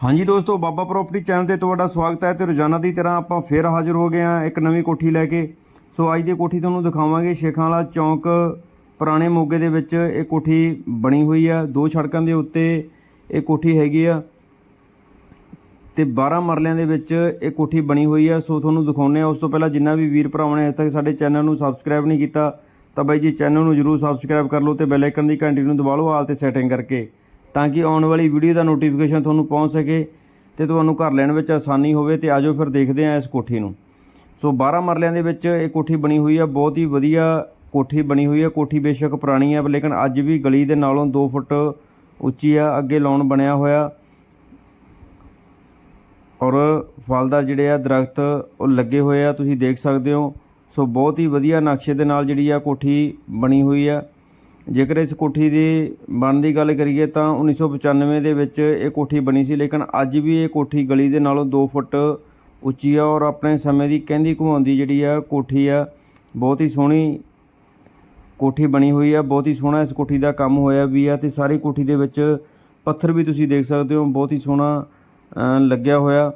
ਹਾਂਜੀ ਦੋਸਤੋ, ਬਾਬਾ property channel ਤੇ ਤੁਹਾਡਾ ਸਵਾਗਤ ਹੈ ਤੇ ਰੋਜ਼ਾਨਾ ਦੀ ਤਰ੍ਹਾਂ ਆਪਾਂ ਫੇਰ ਹਾਜ਼ਰ ਹੋ ਗਏ ਹਾਂ ਇੱਕ ਨਵੀਂ ਕੋਠੀ ਲੈ ਕੇ। ਸੋ ਅੱਜ ਦੀ ਕੋਠੀ ਤੁਹਾਨੂੰ ਦਿਖਾਵਾਂਗੇ ਸ਼ੇਖਾਂ ਵਾਲਾ ਚੌਂਕ, ਪੁਰਾਣੇ ਮੋਗੇ ਦੇ ਵਿੱਚ ਇਹ ਕੋਠੀ ਬਣੀ ਹੋਈ ਆ। ਦੋ ਸੜਕਾਂ ਦੇ ਉੱਤੇ ਇਹ ਕੋਠੀ ਹੈਗੀ ਆ ਤੇ 12 ਮਰਲਿਆਂ ਦੇ ਵਿੱਚ ਇਹ ਕੋਠੀ ਬਣੀ ਹੋਈ ਆ। ਸੋ ਤੁਹਾਨੂੰ ਦਿਖਾਉਂਦੇ ਆ ਉਸ ਤੋਂ ਪਹਿਲਾਂ ਜਿੰਨਾ ਵੀ ਵੀਰ ਭਰਾਵਾਂ ਨੇ ਹਜੇ ਤੱਕ ਸਾਡੇ ਚੈਨਲ ਨੂੰ ਸਬਸਕ੍ਰਾਈਬ ਨਹੀਂ ਕੀਤਾ, ਤਾਂ ਬਾਈ ਜੀ ਚੈਨਲ ਨੂੰ ਜਰੂਰ ਸਬਸਕ੍ਰਾਈਬ ਕਰ ਲਓ ਤੇ ਬੈਲ ਆਈਕਨ ਦੀ ਘੰਟੀ ਨੂੰ ਦਬਾ ਲਓ, ਆਲ ਤੇ ਸੈਟਿੰਗ ਕਰਕੇ। ਤਾਂ ਕਿ ਆਉਣ ਵਾਲੀ ਵੀਡੀਓ ਦਾ ਨੋਟੀਫਿਕੇਸ਼ਨ ਤੁਹਾਨੂੰ ਪਹੁੰਚ ਸਕੇ ਤੇ ਤੁਹਾਨੂੰ ਘਰ ਲੈਣ ਵਿੱਚ ਆਸਾਨੀ ਹੋਵੇ ਤੇ ਆਜੋ ਫਿਰ ਦੇਖਦੇ ਹਾਂ ਇਸ ਕੋਠੀ ਨੂੰ। ਸੋ 12 ਮਰਲਿਆਂ ਦੇ ਵਿੱਚ ਇਹ ਕੋਠੀ ਬਣੀ ਹੋਈ ਆ, ਬਹੁਤ ਹੀ ਵਧੀਆ ਕੋਠੀ ਬਣੀ ਹੋਈ ਆ। ਕੋਠੀ ਬੇਸ਼ੱਕ ਪੁਰਾਣੀ ਆ, ਲੇਕਿਨ ਅੱਜ ਵੀ ਗਲੀ ਦੇ ਨਾਲੋਂ 2 ਫੁੱਟ ਉੱਚੀ ਆ, ਅੱਗੇ ਲਾਉਣ ਬਣਿਆ ਹੋਇਆ। ਔਰ ਫਲਦਾਰ ਜਿਹੜੇ ਆ, ਦਰਖਤ ਉਹ ਲੱਗੇ ਹੋਏ ਆ, ਤੁਸੀਂ ਦੇਖ ਸਕਦੇ ਹੋ। ਸੋ ਬਹੁਤ ਹੀ ਵਧੀਆ ਨਕਸ਼ੇ ਦੇ ਨਾਲ ਜਿਹੜੀ ਆ ਕੋਠੀ ਬਣੀ ਹੋਈ ਆ। ਜੇਕਰ ਇਸ ਕੋਠੀ ਦੀ ਬਣ ਦੀ ਗੱਲ ਕਰੀਏ ਤਾਂ 1995 ਦੇ ਵਿੱਚ ਇਹ ਕੋਠੀ ਬਣੀ ਸੀ, ਲੇਕਿਨ ਅੱਜ ਵੀ ਇਹ ਕੋਠੀ ਗਲੀ ਦੇ ਨਾਲੋਂ 2 ਫੁੱਟ ਉੱਚੀ ਆ ਔਰ ਆਪਣੇ ਸਮੇਂ ਦੀ ਕਹਿੰਦੀ ਘੁਮਾਉਂਦੀ ਜਿਹੜੀ ਆ ਕੋਠੀ ਆ, ਬਹੁਤ ਹੀ ਸੋਹਣੀ ਕੋਠੀ ਬਣੀ ਹੋਈ ਆ, ਬਹੁਤ ਹੀ ਸੋਹਣਾ ਇਸ ਕੋਠੀ ਦਾ ਕੰਮ ਹੋਇਆ ਵੀ ਆ ਤੇ ਸਾਰੀ ਕੋਠੀ ਦੇ ਵਿੱਚ ਪੱਥਰ ਵੀ ਤੁਸੀਂ ਦੇਖ ਸਕਦੇ ਹੋ, ਬਹੁਤ ਹੀ ਸੋਹਣਾ ਲੱਗਿਆ ਹੋਇਆ।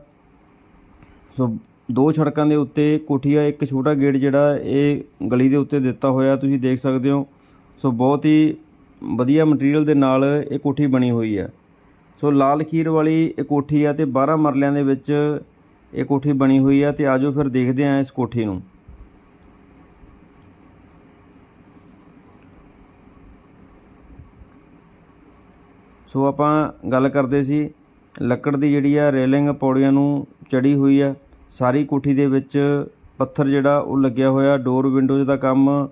ਸੋ ਦੋ ਸੜਕਾਂ ਦੇ ਉੱਤੇ ਕੋਠੀ ਆ, ਇੱਕ ਛੋਟਾ ਗੇਟ ਜਿਹੜਾ ਇਹ ਗਲੀ ਦੇ ਉੱਤੇ ਦਿੱਤਾ ਹੋਇਆ, ਤੁਸੀਂ ਦੇਖ ਸਕਦੇ ਹੋ। ਸੋ ਬਹੁਤ ਹੀ ਵਧੀਆ ਮਟੀਰੀਅਲ ਦੇ ਨਾਲ ਇਹ ਕੋਠੀ ਬਣੀ ਹੋਈ ਆ ਸੋ ਲਾਲ ਖੀਰ ਵਾਲੀ ਇਹ ਕੋਠੀ ਆ ਤੇ 12 ਮਰਲਿਆਂ ਦੇ ਵਿੱਚ ਇਹ ਕੋਠੀ ਬਣੀ ਹੋਈ ਆ ਤੇ ਆਜੋ ਫਿਰ ਦੇਖਦੇ ਆਂ ਇਸ ਕੋਠੀ ਨੂੰ। ਸੋ ਆਪਾਂ ਗੱਲ ਕਰਦੇ ਸੀ, ਲੱਕੜ ਦੀ ਜਿਹੜੀ ਆ ਰੇਲਿੰਗ ਪੌੜੀਆਂ ਨੂੰ ਚੜੀ ਹੋਈ ਆ। ਸਾਰੀ ਕੋਠੀ ਦੇ ਵਿੱਚ ਪੱਥਰ ਜਿਹੜਾ ਉਹ ਲੱਗਿਆ ਹੋਇਆ ਡੋਰ ਵਿੰਡੋਜ਼ ਦਾ ਕੰਮ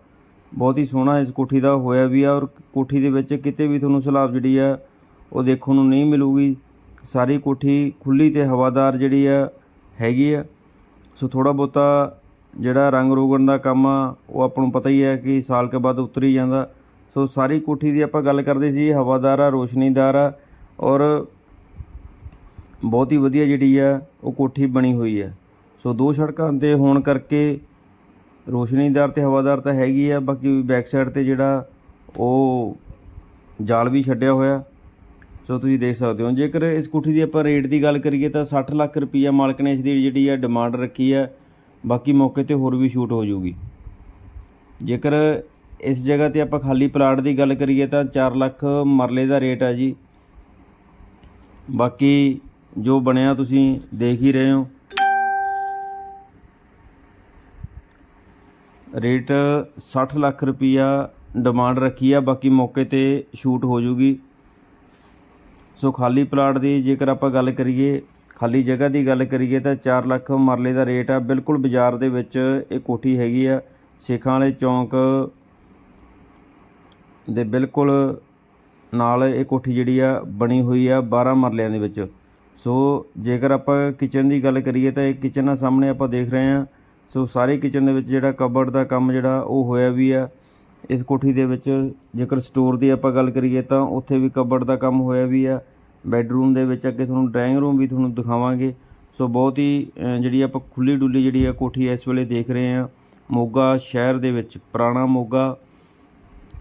ਬਹੁਤ ਹੀ ਸੋਹਣਾ ਇਸ ਕੋਠੀ ਦਾ ਹੋਇਆ ਵੀ ਆ ਔਰ ਕੋਠੀ ਦੇ ਵਿੱਚ ਕਿਤੇ ਵੀ ਤੁਹਾਨੂੰ ਸਲਾਬ ਜਿਹੜੀ ਆ, ਉਹ ਦੇਖਣ ਨੂੰ ਨਹੀਂ ਮਿਲੂਗੀ। ਸਾਰੀ ਕੋਠੀ ਖੁੱਲੀ ਤੇ ਹਵਾਦਾਰ ਜਿਹੜੀ ਆ, ਹੈਗੀ ਆ। ਸੋ ਥੋੜਾ ਬਹੁਤਾ ਜਿਹੜਾ ਰੰਗ ਰੋਗਣ ਦਾ ਕੰਮ ਆ, ਉਹ ਆਪਾਂ ਨੂੰ ਪਤਾ ਹੀ ਹੈ ਕਿ ਸਾਲ ਕੇ ਬਾਅਦ ਉਤਰ ਜਾਂਦਾ। ਸੋ ਸਾਰੀ ਕੋਠੀ ਦੀ ਆਪਾਂ ਗੱਲ ਕਰਦੇ ਸੀ, ਹਵਾਦਾਰ ਆ, ਰੋਸ਼ਨੀਦਾਰ ਆ ਔਰ ਬਹੁਤ ਹੀ ਵਧੀਆ ਜਿਹੜੀ ਆ, ਉਹ ਕੋਠੀ ਬਣੀ ਹੋਈ ਆ। ਸੋ ਦੋ ਸੜਕਾਂ ਤੇ ਹੋਣ ਕਰਕੇ ਰੋਸ਼ਨੀਦਾਰ ਤੇ ਹਵਾਦਾਰ ਤਾਂ ਹੈਗੀ ਆ, ਬਾਕੀ ਬੈਕ ਸਾਈਡ ਤੇ ਜਿਹੜਾ ਉਹ ਜਾਲ ਵੀ ਛੱਡਿਆ ਹੋਇਆ। ਸੋ ਤੁਸੀਂ ਦੇਖ ਸਕਦੇ ਹੋ, ਜੇਕਰ ਇਸ ਕੋਠੀ ਦੀ ਆਪਾਂ ਰੇਟ ਦੀ ਗੱਲ ਕਰੀਏ ਤਾਂ 60 ਲੱਖ ਰੁਪਈਆ ਮਾਲਕ ਨੇ ਇਸ ਦੀ ਜਿਹੜੀ ਆ ਡਿਮਾਂਡ ਰੱਖੀ ਆ, ਬਾਕੀ ਮੌਕੇ ਤੇ ਹੋਰ ਵੀ ਸ਼ੂਟ ਹੋ ਜਾਊਗੀ। ਜੇਕਰ ਇਸ ਜਗ੍ਹਾ ਤੇ ਆਪਾਂ ਖਾਲੀ ਪਲਾਟ ਦੀ ਗੱਲ ਕਰੀਏ ਤਾਂ 4 ਲੱਖ ਮਰਲੇ ਦਾ ਰੇਟ ਆ ਜੀ। ਬਾਕੀ ਜੋ ਬਣਿਆ ਤੁਸੀਂ ਦੇਖ ਹੀ ਰਹੇ ਹੋ। ਰੇਟ 60 ਲੱਖ ਰੁਪਈਆ ਡਿਮਾਂਡ ਰੱਖੀ ਆ, ਬਾਕੀ ਮੌਕੇ ਤੇ ਸ਼ੂਟ ਹੋ ਜੂਗੀ। ਸੋ ਖਾਲੀ ਪਲਾਟ ਦੀ ਜੇਕਰ ਆਪਾਂ ਗੱਲ ਕਰੀਏ, ਖਾਲੀ ਜਗ੍ਹਾ ਦੀ ਗੱਲ ਕਰੀਏ ਤਾਂ 4 ਲੱਖ ਮਰਲੇ ਦਾ ਰੇਟ ਆ। ਬਿਲਕੁਲ ਬਾਜ਼ਾਰ ਦੇ ਵਿੱਚ ਇਹ ਕੋਠੀ ਹੈਗੀ ਆ, ਸੇਖਾਂ ਵਾਲੇ ਚੌਂਕ ਦੇ ਬਿਲਕੁਲ ਨਾਲ ਇਹ ਕੋਠੀ ਜਿਹੜੀ ਆ, ਬਣੀ ਹੋਈ ਆ 12 ਮਰਲਿਆਂ ਦੇ ਵਿੱਚ। ਸੋ ਜੇਕਰ ਆਪਾਂ ਕਿਚਨ ਦੀ ਗੱਲ ਕਰੀਏ ਤਾਂ ਇਹ ਕਿਚਨ ਆ, ਸਾਹਮਣੇ ਆਪਾਂ ਦੇਖ ਰਹੇ ਹਾਂ ਸੋ ਸਾਰੇ ਕਿਚਨ ਦੇ ਵਿੱਚ ਜਿਹੜਾ ਕਬਰਡ ਦਾ ਕੰਮ ਜਿਹੜਾ ਉਹ ਹੋਇਆ ਵੀ ਆ। ਇਸ ਕੋਠੀ ਦੇ ਵਿੱਚ ਜੇਕਰ ਸਟੋਰ ਦੀ ਆਪਾਂ ਗੱਲ ਕਰੀਏ ਤਾਂ ਉੱਥੇ ਵੀ ਕਬਰਡ ਦਾ ਕੰਮ ਹੋਇਆ ਵੀ ਆ। ਬੈੱਡਰੂਮ ਦੇ ਵਿੱਚ ਅੱਗੇ ਤੁਹਾਨੂੰ ਡਰਾਇੰਗ ਰੂਮ ਵੀ ਤੁਹਾਨੂੰ ਦਿਖਾਵਾਂਗੇ। ਸੋ ਬਹੁਤ ਹੀ ਜਿਹੜੀ ਆਪਾਂ ਖੁੱਲੀ ਡੁੱਲੀ ਜਿਹੜੀ ਆ ਕੋਠੀ ਇਸ ਵੇਲੇ ਦੇਖ ਰਹੇ ਆ। ਮੋਗਾ ਸ਼ਹਿਰ ਦੇ ਵਿੱਚ, ਪੁਰਾਣਾ ਮੋਗਾ,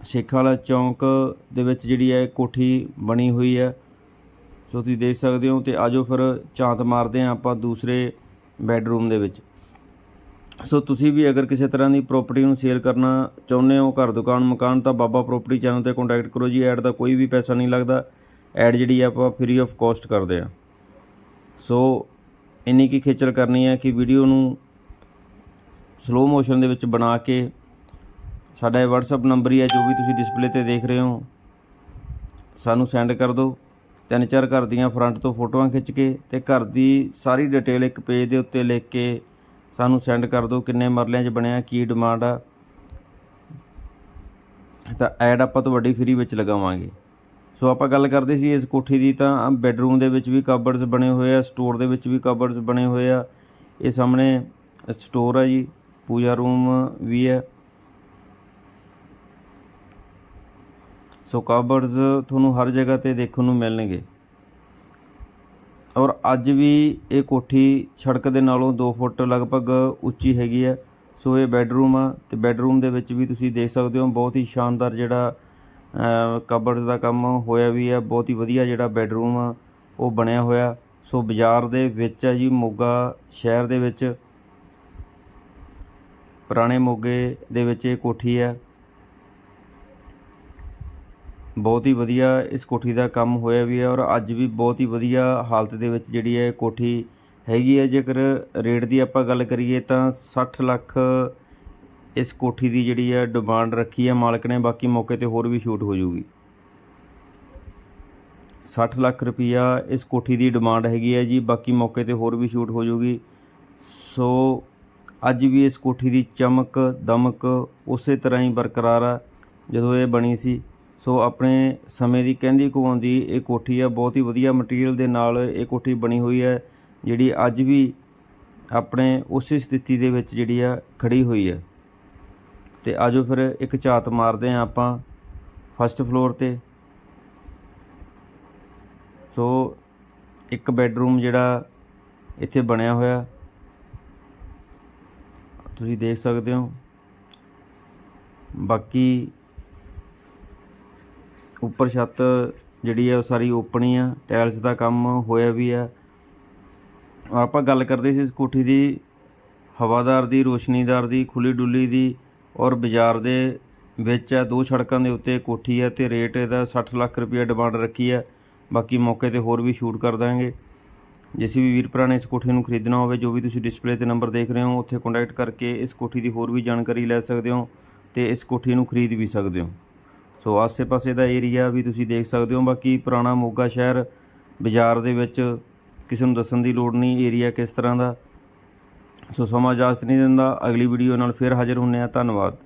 ਸੇਖਾਂ ਵਾਲਾ ਚੌਂਕ ਦੇ ਵਿੱਚ ਜਿਹੜੀ ਹੈ ਕੋਠੀ ਬਣੀ ਹੋਈ ਹੈ ਸੋ ਤੁਸੀਂ ਦੇਖ ਸਕਦੇ ਹੋ ਤੇ ਆਜੋ ਫਿਰ ਝਾਤ ਮਾਰਦੇ ਹਾਂ ਆਪਾਂ ਦੂਸਰੇ ਬੈੱਡਰੂਮ ਦੇ ਵਿੱਚ। ਸੋ ਤੁਸੀਂ ਵੀ ਅਗਰ ਕਿਸੇ ਤਰ੍ਹਾਂ ਦੀ ਪ੍ਰਾਪਰਟੀ ਨੂੰ ਸੇਲ ਕਰਨਾ ਚਾਹੁੰਦੇ ਹੋ, ਘਰ, ਦੁਕਾਨ, ਮਕਾਨ, ਤਾਂ ਬਾਬਾ ਪ੍ਰਾਪਰਟੀ ਚੈਨਲ ਤੇ ਕੰਟੈਕਟ ਕਰੋ ਜੀ। ਐਡ ਦਾ ਕੋਈ ਵੀ ਪੈਸਾ ਨਹੀਂ ਲੱਗਦਾ। ਐਡ ਜਿਹੜੀ ਹੈ ਆਪਾਂ ਫ੍ਰੀ ਆਫ ਕਾਸਟ ਕਰਦੇ ਆ। ਸੋ ਇੰਨੀ ਕੀ ਖੇਚਲ ਕਰਨੀ ਹੈ ਕਿ ਵੀਡੀਓ ਨੂੰ ਸਲੋ ਮੋਸ਼ਨ ਦੇ ਵਿੱਚ ਬਣਾ ਕੇ ਸਾਡਾ ਇਹ WhatsApp ਨੰਬਰ ਹੀ ਹੈ ਜੋ ਵੀ ਤੁਸੀਂ ਡਿਸਪਲੇ ਤੇ ਦੇਖ ਰਹੇ ਹੋ, ਸਾਨੂੰ ਸੈਂਡ ਕਰ ਦਿਓ। ਤਿੰਨ ਚਾਰ ਘਰ ਦੀਆਂ ਫਰੰਟ ਤੋਂ ਫੋਟੋਆਂ ਖਿੱਚ ਕੇ ਤੇ ਘਰ ਦੀ ਸਾਰੀ ਡਿਟੇਲ ਇੱਕ ਪੇਜ ਦੇ ਉੱਤੇ ਲਿਖ ਕੇ ਸਾਨੂੰ ਸੈਂਡ ਕਰ ਦਿਓ ਕਿੰਨੇ ਮਰਲਿਆਂ 'ਚ ਬਣਿਆ, ਕੀ ਡਿਮਾਂਡ ਆ। ਤਾਂ ਐਡ ਆਪਾਂ ਤੁਹਾਡੀ ਫ੍ਰੀ ਵਿੱਚ ਲਗਾਵਾਂਗੇ। ਸੋ ਆਪਾਂ ਗੱਲ ਕਰਦੇ ਸੀ ਇਸ ਕੋਠੀ ਦੀ ਤਾਂ ਬੈੱਡਰੂਮ ਦੇ ਵਿੱਚ ਵੀ ਕਬਰਡਸ ਬਣੇ ਹੋਏ ਆ ਸਟੋਰ ਦੇ ਵਿੱਚ ਵੀ ਕਬਰਡਸ ਬਣੇ ਹੋਏ ਆ। ਇਹ ਸਾਹਮਣੇ ਸਟੋਰ ਆ ਜੀ, ਪੂਜਾ ਰੂਮ ਵੀ ਹੈ। ਸੋ ਕਬਰਡਸ ਤੁਹਾਨੂੰ ਹਰ ਜਗ੍ਹਾ ਤੇ ਦੇਖਣ ਨੂੰ ਮਿਲਣਗੇ। ਔਰ ਅੱਜ ਵੀ ਇਹ ਕੋਠੀ ਸੜਕ ਦੇ ਨਾਲੋਂ 2 ਫੁੱਟ ਲਗਭਗ ਉੱਚੀ ਹੈਗੀ ਹੈ। ਸੋ ਇਹ ਬੈੱਡਰੂਮ ਆ ਤੇ ਬੈੱਡਰੂਮ ਦੇ ਵਿੱਚ ਵੀ ਤੁਸੀਂ ਦੇਖ ਸਕਦੇ ਹੋ ਬਹੁਤ ਹੀ ਸ਼ਾਨਦਾਰ ਜਿਹੜਾ ਕਬਰ ਦਾ ਕੰਮ ਹੋਇਆ ਵੀ ਹੈ। ਬਹੁਤ ਹੀ ਵਧੀਆ ਜਿਹੜਾ ਬੈੱਡਰੂਮ ਆ, ਉਹ ਬਣਿਆ ਹੋਇਆ। ਸੋ ਬਾਜ਼ਾਰ ਦੇ ਵਿੱਚ ਹੈ ਜੀ, ਮੋਗਾ ਸ਼ਹਿਰ ਦੇ ਵਿੱਚ। ਪੁਰਾਣੇ ਮੋਗੇ ਦੇ ਵਿੱਚ ਇਹ ਕੋਠੀ ਹੈ। ਬਹੁਤ ਹੀ ਵਧੀਆ ਇਸ ਕੋਠੀ ਦਾ ਕੰਮ ਹੋਇਆ ਵੀ ਹੈ ਔਰ ਅੱਜ ਵੀ ਬਹੁਤ ਹੀ ਵਧੀਆ ਹਾਲਤ ਦੇ ਵਿੱਚ ਜਿਹੜੀ ਹੈ ਇਹ ਕੋਠੀ ਹੈਗੀ ਹੈ। ਜੇਕਰ ਰੇਟ ਦੀ ਆਪਾਂ ਗੱਲ ਕਰੀਏ ਤਾਂ 60 ਲੱਖ ਇਸ ਕੋਠੀ ਦੀ ਜਿਹੜੀ ਹੈ ਡਿਮਾਂਡ ਰੱਖੀ ਹੈ ਮਾਲਕ ਨੇ, ਬਾਕੀ ਮੌਕੇ ਤੇ ਹੋਰ ਵੀ ਛੂਟ ਹੋ ਜੂਗੀ 60 ਲੱਖ ਰੁਪਈਆ ਇਸ ਕੋਠੀ ਦੀ ਡਿਮਾਂਡ ਹੈਗੀ ਹੈ ਜੀ, ਬਾਕੀ ਮੌਕੇ ਤੇ ਹੋਰ ਵੀ ਛੂਟ ਹੋ ਜੂਗੀ ਸੋ ਅੱਜ ਵੀ ਇਸ ਕੋਠੀ ਦੀ ਚਮਕ, ਦਮਕ ਉਸੇ ਤਰ੍ਹਾਂ ਹੀ ਬਰਕਰਾਰ ਆ ਜਦੋਂ ਇਹ ਬਣੀ ਸੀ। ਸੋ ਆਪਣੇ ਸਮੇਂ ਦੀ ਕਹਿੰਦੀ ਕਵਾਉਂਦੀ ਇਹ ਕੋਠੀ ਆ, ਬਹੁਤ ਹੀ ਵਧੀਆ ਮਟੀਰੀਅਲ ਦੇ ਨਾਲ ਇਹ ਕੋਠੀ ਬਣੀ ਹੋਈ ਹੈ, ਜਿਹੜੀ ਅੱਜ ਵੀ ਆਪਣੇ ਉਸੇ ਸਥਿਤੀ ਦੇ ਵਿੱਚ ਜਿਹੜੀ ਆ, ਖੜੀ ਹੋਈ ਹੈ। ਤੇ ਆਜੋ ਫਿਰ ਇੱਕ ਝਾਤ ਮਾਰਦੇ ਹਾਂ ਆਪਾਂ ਫਸਟ ਫਲੋਰ ਤੇ। ਸੋ ਇੱਕ ਬੈੱਡਰੂਮ ਜਿਹੜਾ ਇੱਥੇ ਬਣਿਆ ਹੋਇਆ। ਤੁਸੀਂ ਦੇਖ ਸਕਦੇ ਹੋ। ਬਾਕੀ ਉੱਪਰ ਛੱਤ ਜਿਹੜੀ ਹੈ ਉਹ ਸਾਰੀ ਓਪਨ ਹੀ ਆ, ਟਾਇਲਸ ਦਾ ਕੰਮ ਹੋਇਆ ਵੀ ਆ। ਆਪਾਂ ਗੱਲ ਕਰਦੇ ਸੀ ਇਸ ਕੋਠੀ ਦੀ, ਹਵਾਦਾਰ ਦੀ, ਰੋਸ਼ਨੀਦਾਰ ਦੀ, ਖੁੱਲੀ ਡੁੱਲੀ ਦੀ ਔਰ ਬਾਜ਼ਾਰ ਦੇ ਵਿੱਚ ਹੈ ਦੋ ਸੜਕਾਂ ਦੇ ਉੱਤੇ ਕੋਠੀ ਹੈ ਤੇ ਰੇਟ ਇਹਦਾ 60 ਲੱਖ ਰੁਪਏ ਡਿਮਾਂਡ ਰੱਖੀ ਹੈ ਬਾਕੀ ਮੌਕੇ ਤੇ ਹੋਰ ਵੀ ਸ਼ੂਟ ਕਰ ਦਾਂਗੇ। ਜਿਸ ਵੀ ਵੀਰ ਭਰਾ ਨੇ ਇਸ ਕੋਠੀ ਨੂੰ ਖਰੀਦਣਾ ਹੋਵੇ, ਜੋ ਵੀ ਤੁਸੀਂ ਡਿਸਪਲੇ ਤੇ ਨੰਬਰ ਦੇਖ ਰਹੇ ਹੋ, ਉੱਥੇ ਕੰਟੈਕਟ ਕਰਕੇ ਇਸ ਕੋਠੀ ਦੀ ਹੋਰ ਵੀ ਜਾਣਕਾਰੀ ਲੈ ਸਕਦੇ ਹੋ ਤੇ ਇਸ ਕੋਠੀ ਨੂੰ ਖਰੀਦ ਵੀ ਸਕਦੇ ਹੋ। ਸੋ ਆਸੇ-ਪਾਸੇ ਦਾ ਏਰੀਆ ਵੀ ਤੁਸੀਂ ਦੇਖ ਸਕਦੇ ਹੋ। ਬਾਕੀ ਪੁਰਾਣਾ ਮੋਗਾ ਸ਼ਹਿਰ ਬਾਜ਼ਾਰ ਦੇ ਵਿੱਚ ਕਿਸੇ ਨੂੰ ਦੱਸਣ ਦੀ ਲੋੜ ਨਹੀਂ ਏਰੀਆ ਕਿਸ ਤਰ੍ਹਾਂ ਦਾ। ਸੋ ਸਮਾਂ ਇਜਾਜ਼ਤ ਨਹੀਂ ਦਿੰਦਾ। ਅਗਲੀ ਵੀਡੀਓ ਨਾਲ ਫਿਰ ਹਾਜ਼ਰ ਹੁੰਨੇ ਆ ਧੰਨਵਾਦ।